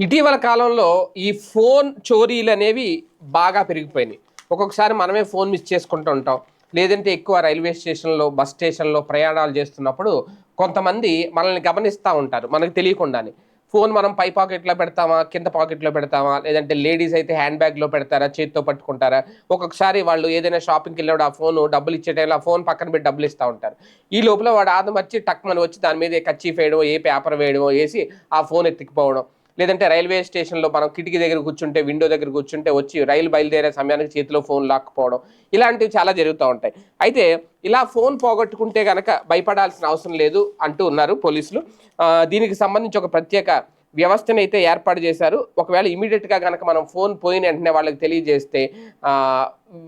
ఇటీవల కాలంలో ఈ ఫోన్ చోరీలు అనేవి బాగా పెరిగిపోయినాయి. ఒక్కొక్కసారి మనమే ఫోన్ మిస్ చేసుకుంటూ ఉంటాం. లేదంటే ఎక్కువ రైల్వే స్టేషన్లో బస్ స్టేషన్లో ప్రయాణాలు చేస్తున్నప్పుడు కొంతమంది మనల్ని గమనిస్తూ ఉంటారు. మనకు తెలియకుండానే. ఫోన్ మనం పై పాకెట్లో పెడతామా? కింద పాకెట్లో పెడతామా? లేదంటే లేడీస్ అయితే హ్యాండ్ బ్యాగ్లో పెడతారా? చేతితో పట్టుకుంటారా? ఒక్కొక్కసారి వాళ్ళు ఏదైనా షాపింగ్కి వెళ్ళాడు ఆ ఫోన్ డబ్బులు ఇచ్చే టైంలో ఆ ఫోన్ పక్కన పెట్టి డబ్బులు ఇస్తూ ఉంటారు. ఈ లోపల వాడు ఆదమర్చి టక్ మన వచ్చి దాని మీద కచ్చీఫ్ వేయడమో ఏ పేపర్ వేయడమో వేసి ఆ ఫోన్ ఎత్తుకుపోవడం. లేదంటే రైల్వే స్టేషన్లో మనం కిటికీ దగ్గర కూర్చుంటే విండో దగ్గర కూర్చుంటే వచ్చి రైలు బయలుదేరే సమయానికి చేతిలో ఫోన్ లాక్కపోవడం ఇలాంటివి చాలా జరుగుతూ ఉంటాయి. అయితే ఇలా ఫోన్ పోగొట్టుకుంటే కనుక భయపడాల్సిన అవసరం లేదు అంటూ ఉన్నారు పోలీసులు. దీనికి సంబంధించి ఒక ప్రత్యేక వ్యవస్థను అయితే ఏర్పాటు చేశారు. ఒకవేళ ఇమీడియట్గా కనుక మనం ఫోన్ పోయిన వెంటనే వాళ్ళకి తెలియజేస్తే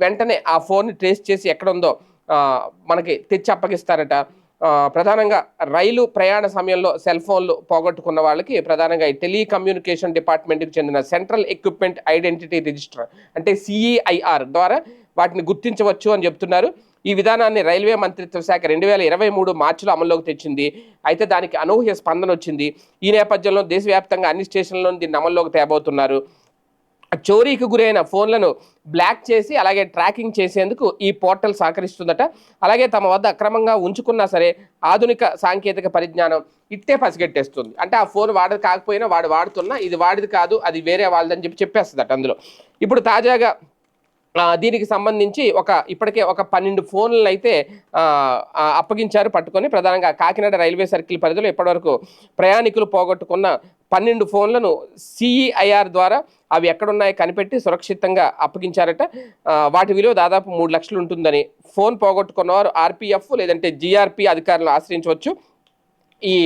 వెంటనే ఆ ఫోన్ ట్రేస్ చేసి ఎక్కడ ఉందో మనకి తెచ్చి అప్పగిస్తారట. ప్రధానంగా రైలు ప్రయాణ సమయంలో సెల్ ఫోన్లు పోగొట్టుకున్న వాళ్ళకి ప్రధానంగా ఈ టెలికమ్యూనికేషన్ డిపార్ట్మెంట్కి చెందిన సెంట్రల్ ఎక్విప్మెంట్ ఐడెంటిటీ రిజిస్టర్ అంటే సిఈఐఆర్ ద్వారా వాటిని గుర్తించవచ్చు అని చెప్తున్నారు. ఈ విధానాన్ని రైల్వే మంత్రిత్వ శాఖ రెండు వేల ఇరవై మూడు మార్చిలో అమల్లోకి తెచ్చింది. అయితే దానికి అనూహ్య స్పందన వచ్చింది. ఈ నేపథ్యంలో దేశవ్యాప్తంగా అన్ని స్టేషన్లలో దీన్ని అమల్లోకి తేబోతున్నారు. చోరీకి గురైన ఫోన్లను బ్లాక్ చేసి అలాగే ట్రాకింగ్ చేసేందుకు ఈ పోర్టల్ సహకరిస్తుందట. అలాగే తమ వద్ద అక్రమంగా ఉంచుకున్నా సరే ఆధునిక సాంకేతిక పరిజ్ఞానం ఇట్టే పసిగట్టేస్తుంది. అంటే ఆ ఫోన్ వాడది కాకపోయినా వాడు వాడుతున్నా ఇది వాడిది కాదు అది వేరే వాళ్ళదని చెప్పి చెప్పేస్తుందట అందులో. ఇప్పుడు తాజాగా దీనికి సంబంధించి ఒక ఇప్పటికే ఒక పన్నెండు ఫోన్లను అయితే అప్పగించారు పట్టుకొని. ప్రధానంగా కాకినాడ రైల్వే సర్కిల్ పరిధిలో ఇప్పటివరకు ప్రయాణికులు పోగొట్టుకున్న పన్నెండు ఫోన్లను సిఈఐఆర్ ద్వారా అవి ఎక్కడున్నాయో కనిపెట్టి సురక్షితంగా అప్పగించారట. వాటి విలువ దాదాపు మూడు లక్షలు ఉంటుందని ఫోన్ పోగొట్టుకున్నవారు ఆర్పిఎఫ్ లేదంటే జిఆర్పి అధికారులను ఆశ్రయించవచ్చు. ఈ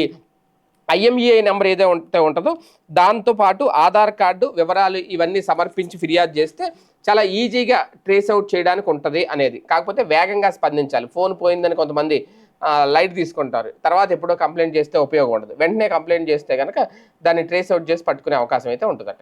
ఐఎంఈఐ నెంబర్ ఏదైతే ఉంటుందో దాంతో పాటు ఆధార్ కార్డు వివరాలు ఇవన్నీ సమర్పించి ఫిర్యాదు చేస్తే చాలా ఈజీగా ట్రేస్ అవుట్ చేయడానికి ఉంటుంది అనేది. కాకపోతే వేగంగా స్పందించాలి. ఫోన్ పోయిందని కొంతమంది లైట్ తీసుకుంటారు. తర్వాత ఎప్పుడో కంప్లైంట్ చేస్తే ఉపయోగం ఉండదు. వెంటనే కంప్లైంట్ చేస్తే కనుక దాన్ని ట్రేస్ అవుట్ చేసి పట్టుకునే అవకాశం అయితే ఉంటుందట.